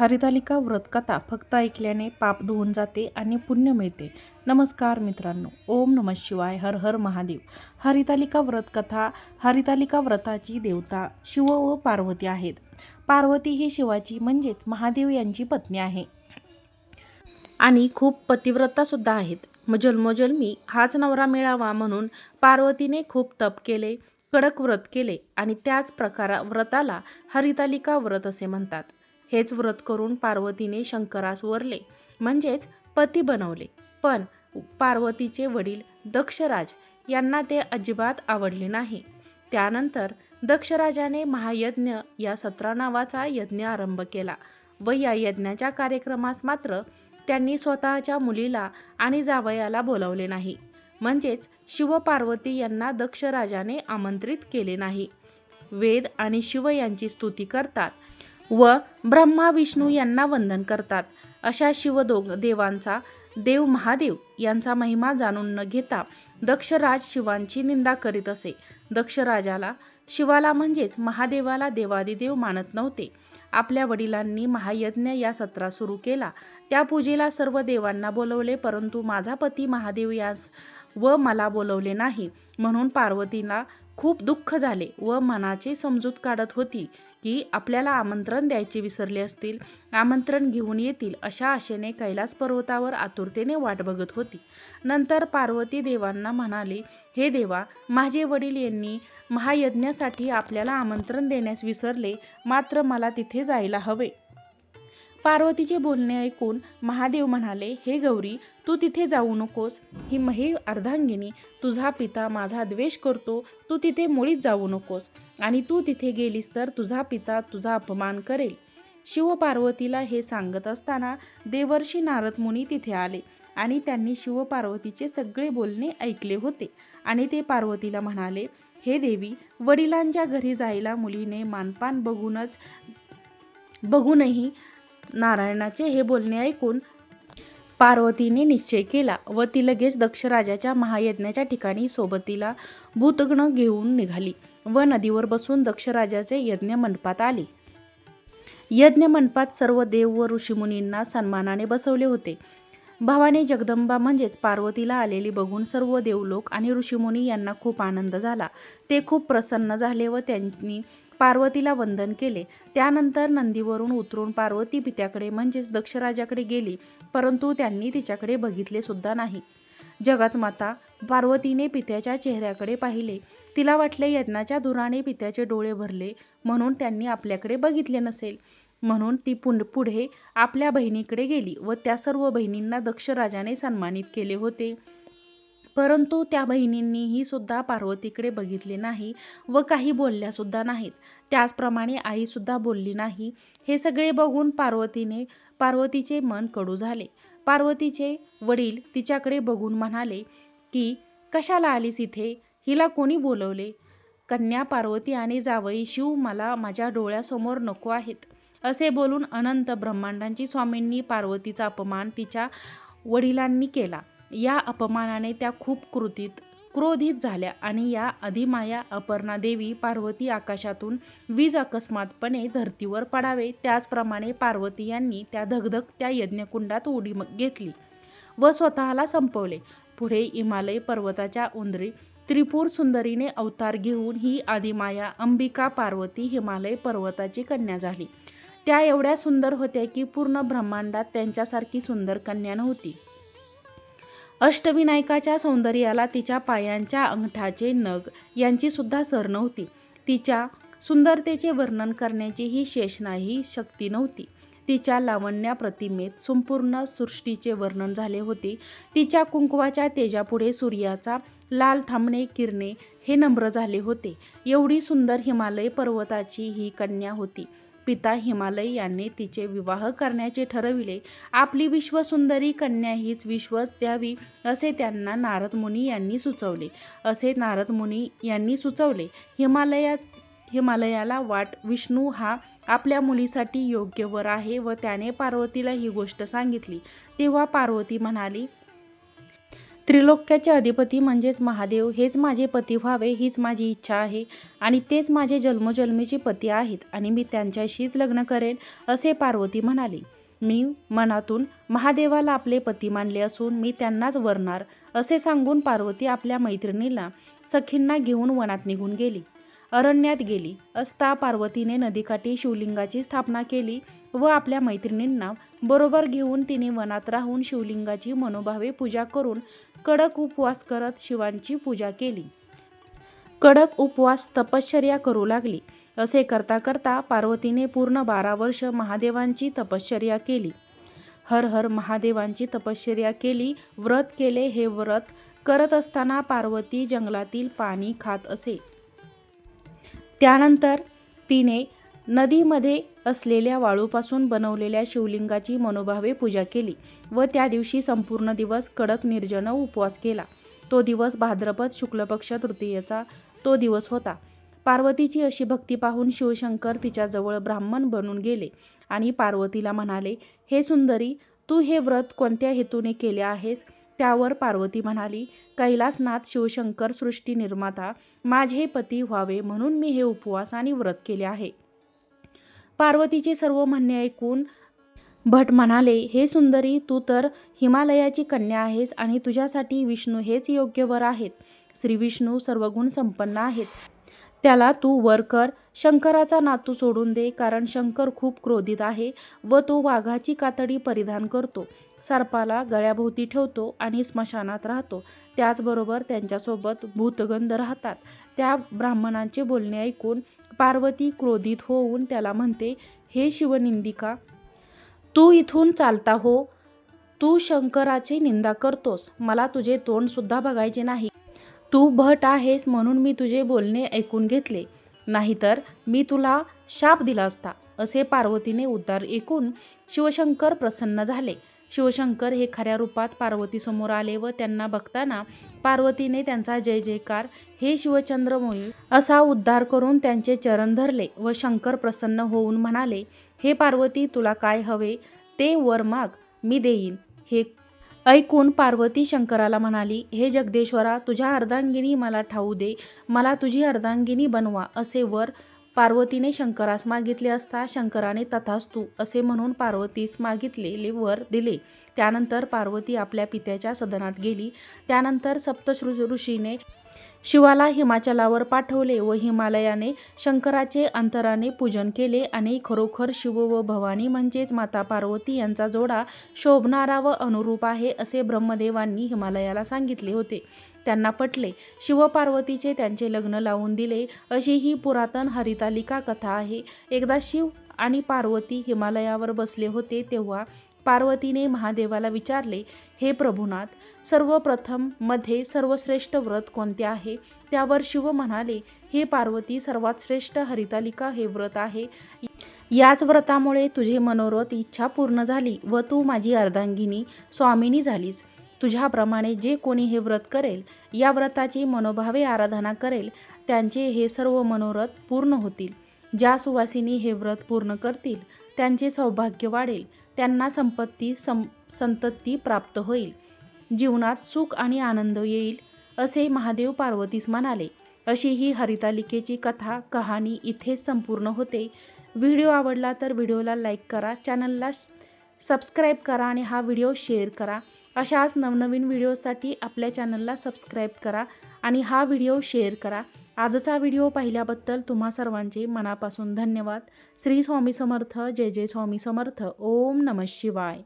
हरितालिका व्रतकथा फक्त ऐकल्याने पाप धुवून जाते आणि पुण्य मिळते. नमस्कार मित्रांनो. ओम नम शिवाय. हर हर महादेव. हरितालिका व्रतकथा हरितालिका व्रताची देवता शिव व पार्वती आहेत. पार्वती ही शिवाची म्हणजेच महादेव यांची पत्नी आहे. आणि खूप पतिव्रतासुद्धा आहेत. म जन्मोजन्मी हाच नवरा मिळावा म्हणून पार्वतीने खूप तप केले कडक व्रत केले आणि त्याच प्रकारा व्रताला हरितालिका व्रत असे म्हणतात. हेच व्रत करून पार्वतीने शंकरास वरले. म्हणजेच पती बनवले. पण पार्वतीचे वडील दक्षराज यांना ते अजिबात आवडले नाही. त्यानंतर दक्षराजाने महायज्ञ या सतरा नावाचा यज्ञ आरंभ केला व या यज्ञाच्या कार्यक्रमास मात्र त्यांनी स्वतःच्या मुलीला आणि जावयाला बोलावले नाही. म्हणजेच शिवपार्वती यांना दक्षराजाने आमंत्रित केले नाही. वेद आणि शिव यांची स्तुती करतात व ब्रह्मा विष्णू यांना वंदन करतात. अशा शिवदोग देवांचा देव महादेव यांचा महिमा जाणून न घेता दक्षराज शिवांची निंदा करीत असे. दक्षराजाला शिवाला म्हणजेच महादेवाला देवादिदेव मानत नव्हते. आपल्या वडिलांनी महायज्ञ या सत्रा सुरू केला. त्या पूजेला सर्व देवांना बोलवले परंतु माझा पती महादेव यास व मला बोलवले नाही. म्हणून पार्वतीला खूप दुःख झाले व मनाची समजूत काढत होती की आपल्याला आमंत्रण द्यायचे विसरले असतील आमंत्रण घेऊन येतील अशा आशेने कैलास पर्वतावर आतुरतेने वाट बघत होती. नंतर पार्वती देवांना म्हणाले हे देवा माझे वडील यांनी महायज्ञासाठी आपल्याला आमंत्रण देण्यास विसरले मात्र मला तिथे जायला हवे. पार्वतीचे बोलणे ऐकून महादेव म्हणाले हे गौरी तू तिथे जाऊ नकोस. ही महे अर्धांगिनी तुझा पिता माझा द्वेष करतो. तू तिथे मुळीच जाऊ नकोस. आणि तू तिथे गेलीस तर तुझा पिता तुझा अपमान करेल. शिवपार्वतीला हे सांगत असताना देवर्षी नारद मुनी तिथे आले आणि त्यांनी शिवपार्वतीचे सगळे बोलणे ऐकले होते. आणि ते पार्वतीला म्हणाले हे देवी वडिलांच्या घरी जायला मुलीने मानपान बघूनच बघूनही नारायणाचे हे बोलणे ऐकून पार्वतीने निश्चय केला व ती लगेच दक्षराजाच्या महायज्ञाच्या ठिकाणी सोबतीला भूतगण घेऊन निघाली व नदीवर बसून दक्षराजाचे यज्ञ मंडपात आले. यज्ञ मंडपात सर्व देव व ऋषीमुनींना सन्मानाने बसवले होते. भावाने जगदंबा म्हणजेच पार्वतीला आलेली बघून सर्व देवलोक आणि ऋषीमुनी यांना खूप आनंद झाला. ते खूप प्रसन्न झाले व त्यांनी पार्वतीला वंदन केले. त्यानंतर नंदीवरून उतरून पार्वती पित्याकडे म्हणजेच दक्षराजाकडे गेली परंतु त्यांनी तिच्याकडे बघितले सुद्धा नाही. जगत माता पार्वतीने पित्याच्या चेहऱ्याकडे पाहिले. तिला वाटले यज्ञाच्या धुराने पित्याचे डोळे भरले म्हणून त्यांनी आपल्याकडे बघितले नसेल. म्हणून ती पुन पुढे आपल्या बहिणीकडे गेली व त्या सर्व बहिणींना दक्षराजाने सन्मानित केले होते. परंतु त्या बहिणींनीही सुद्धा पार्वतीकडे बघितले नाही व काही बोलल्यासुद्धा नाहीत. त्याचप्रमाणे आईसुद्धा बोलली नाही. हे सगळे बघून पार्वतीने पार्वतीचे मन कडू झाले. पार्वतीचे वडील तिच्याकडे बघून म्हणाले की कशाला आलीस इथे? हिला कोणी बोलवले? कन्या पार्वती आणि जावई शिव मला माझ्या डोळ्यासमोर नको आहेत. असे बोलून अनंत ब्रह्मांडांची स्वामींनी पार्वतीचा अपमान तिच्या वडिलांनी केला. या अपमानाने त्या खूप कृतीत क्रोधित झाल्या आणि या अधिमाया अपर्णा देवी पार्वती आकाशातून वीज अकस्मातपणे धर्तीवर पडावे. त्याचप्रमाणे पार्वती यांनी त्या धगधग त्या यज्ञकुंडात उडी घेतली व स्वतःला संपवले. पुढे हिमालय पर्वताच्या उंदरी त्रिपूर सुंदरीने अवतार घेऊन ही आदिमाया अंबिका पार्वती हिमालय पर्वताची कन्या झाली. त्या एवढ्या सुंदर होत्या की पूर्ण ब्रह्मांडात त्यांच्यासारखी सुंदर कन्या नव्हती. अष्टविनायकाच्या सौंदर्याला तिच्या पायांच्या अंगठाचे नग यांची सुद्धा सर नव्हती. तिच्या सुंदरतेचे वर्णन करण्याची ही शेषणाही शक्ती नव्हती. तिच्या लावण्या प्रतिमेत संपूर्ण सृष्टीचे वर्णन झाले होते. तिच्या कुंकवाच्या तेजापुढे सूर्याचा लाल थांबणे किरणे हे नम्र झाले होते. एवढी सुंदर हिमालय पर्वताची ही कन्या होती. पिता हिमालय यांनी तिचे विवाह करण्याचे ठरविले. आपली विश्वसुंदरी कन्या हीच विश्वास द्यावी असे त्यांना नारद मुनी यांनी सुचवले. असे नारद मुनी यांनी सुचवले. हिमालयात हिमालयाला वाट विष्णू हा आपल्या मुलीसाठी योग्य वर आहे व त्याने पार्वतीला ही गोष्ट सांगितली. तेव्हा पार्वती म्हणाली त्रिलोक्याचे अधिपती म्हणजेच महादेव हेच माझे पती व्हावे हीच माझी इच्छा आहे आणि तेच माझे जन्मोजन्मीचे पती आहेत आणि मी त्यांच्याशीच लग्न करेन असे पार्वती म्हणाली. मी मनातून महादेवाला आपले पती मानले असून मी त्यांनाच वरणार असे सांगून पार्वती आपल्या मैत्रिणीला सखींना घेऊन वनात निघून गेली. अरण्यात गेली. असता पार्वतीने नदीकाठी शिवलिंगाची स्थापना केली व आपल्या मैत्रिणींना बरोबर घेऊन तिने वनात राहून शिवलिंगाची मनोभावे पूजा करून कडक उपवास करत शिवांची पूजा केली. कडक उपवास तपश्चर्या करू लागली. असे करता करता पार्वतीने पूर्ण बारा वर्ष महादेवांची तपश्चर्या केली. हर हर महादेवांची तपश्चर्या केली. व्रत केले. हे व्रत करत असताना पार्वती जंगलातील पाणी खात असे. त्यानंतर तिने नदीमध्ये असलेल्या वाळूपासून बनवलेल्या शिवलिंगाची मनोभावे पूजा केली व त्या दिवशी संपूर्ण दिवस कडक निर्जन उपवास केला. तो दिवस भाद्रपद शुक्लपक्ष तृतीयेचा तो दिवस होता. पार्वतीची अशी भक्ती पाहून शिवशंकर तिच्याजवळ ब्राह्मण बनून गेले आणि पार्वतीला म्हणाले हे सुंदरी तू हे व्रत कोणत्या हेतूने केले आहेस? त्यावर पार्वती म्हणाली कैलासनाथ शिवशंकर सृष्टी निर्माता माझे पती व्हावे म्हणून मी हे उपवास आणि व्रत केले आहे. पार्वतीचे सर्व म्हणणे ऐकून भट म्हणाले हे सुंदरी तू तर हिमालयाची कन्या आहेस आणि तुझ्यासाठी विष्णू हेच योग्य वर आहेत. श्री विष्णू सर्वगुण संपन्न आहेत. त्याला तू वर कर. शंकराचा नातू सोडून दे कारण शंकर खूप क्रोधित आहे व तो वाघाची कातडी परिधान करतो. सर्पाला गळ्याभोवती ठेवतो आणि स्मशानात राहतो. त्याचबरोबर त्यांच्यासोबत भूतगंध राहतात. त्या ब्राह्मणांचे बोलणे ऐकून पार्वती क्रोधित होऊन त्याला म्हणते हे शिवनिंदिका तू इथून चालता हो. तू शंकराची निंदा करतोस. मला तुझे तोंडसुद्धा बघायचे नाही. तू भट आहेस म्हणून मी तुझे बोलणे ऐकून घेतले. नाहीतर मी तुला शाप दिला असता असे पार्वतीने उद्गार ऐकून शिवशंकर प्रसन्न झाले. शिवशंकर हे खऱ्या रूपात पार्वतीसमोर आले व त्यांना बघताना पार्वतीने त्यांचा जय जयकार हे शिवचंद्रमोळी असा उद्धार करून त्यांचे चरण धरले व शंकर प्रसन्न होऊन म्हणाले हे पार्वती तुला काय हवे? ते वर माग मी देईन. हे ऐकून पार्वती शंकराला म्हणाली हे जगदेश्वरा तुझ्या अर्धांगिनी मला ठाऊ दे मला तुझी अर्धांगिनी बनवा असे वर पार्वतीने शंकरास मागितले असता शंकराने तथास्तू असे म्हणून पार्वतीस मागितलेले वर दिले. त्यानंतर पार्वती आपल्या पित्याच्या सदनात गेली. त्यानंतर सप्तश्रु ऋषीने शिवाला हिमाचलावर पाठवले व हिमालयाने शंकराचे अंतराने पूजन केले आणि खरोखर शिव व भवानी म्हणजेच माता पार्वती यांचा जोडा शोभणारा व अनुरूप आहे असे ब्रह्मदेवांनी हिमालयाला सांगितले होते. त्यांना पटले शिवपार्वतीचे त्यांचे लग्न लावून दिले अशी ही पुरातन हरितालिका कथा आहे. एकदा शिव आणि पार्वती हिमालयावर बसले होते तेव्हा पार्वतीने महादेवाला विचारले हे प्रभुनाथ सर्वप्रथममध्ये सर्वश्रेष्ठ व्रत कोणते आहे त्यावर शिव म्हणाले हे पार्वती सर्वात श्रेष्ठ हरितालिका हे व्रत आहे. याच व्रतामुळे तुझे मनोरथ इच्छा पूर्ण झाली व तू माझी अर्धांगिनी स्वामिनी झालीस. तुझ्याप्रमाणे जे कोणी हे व्रत करेल या व्रताची मनोभावे आराधना करेल त्यांचे हे सर्व मनोरथ पूर्ण होतील. ज्या सुवासिनी हे व्रत पूर्ण करतील त्यांचे सौभाग्य वाढेल. त्यांना संपत्ती सं संतती प्राप्त होईल. जीवनात सुख आणि आनंद येईल असे महादेव पार्वतीस म्हणाले. अशी ही हरितालिकेची कथा कहाणी इथेच संपूर्ण होते. व्हिडिओ आवडला तर व्हिडिओला लाईक करा चॅनलला सबस्क्राईब करा आणि हा व्हिडिओ शेअर करा. अशाच नवनवीन व्हिडिओसाठी आपल्या चॅनलला सबस्क्राईब करा आणि हा व्हिडिओ शेअर करा. आजचा व्हिडिओ पाहिल्याबद्दल तुम्हा सर्वांचे मनापासून धन्यवाद. श्री स्वामी समर्थ जय जय स्वामी समर्थ. ओम नम शिवाय.